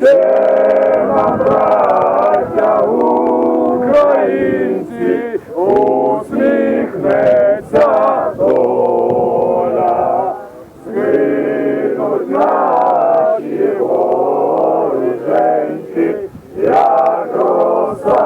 Тема, браття, українці, усміхнеться доля, скинуть наші волі, женьки, як роса.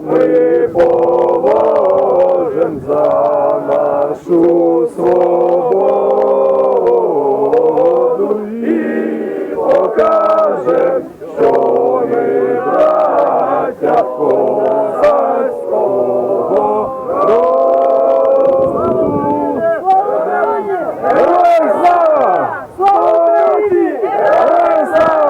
ми положим за нашу свободу.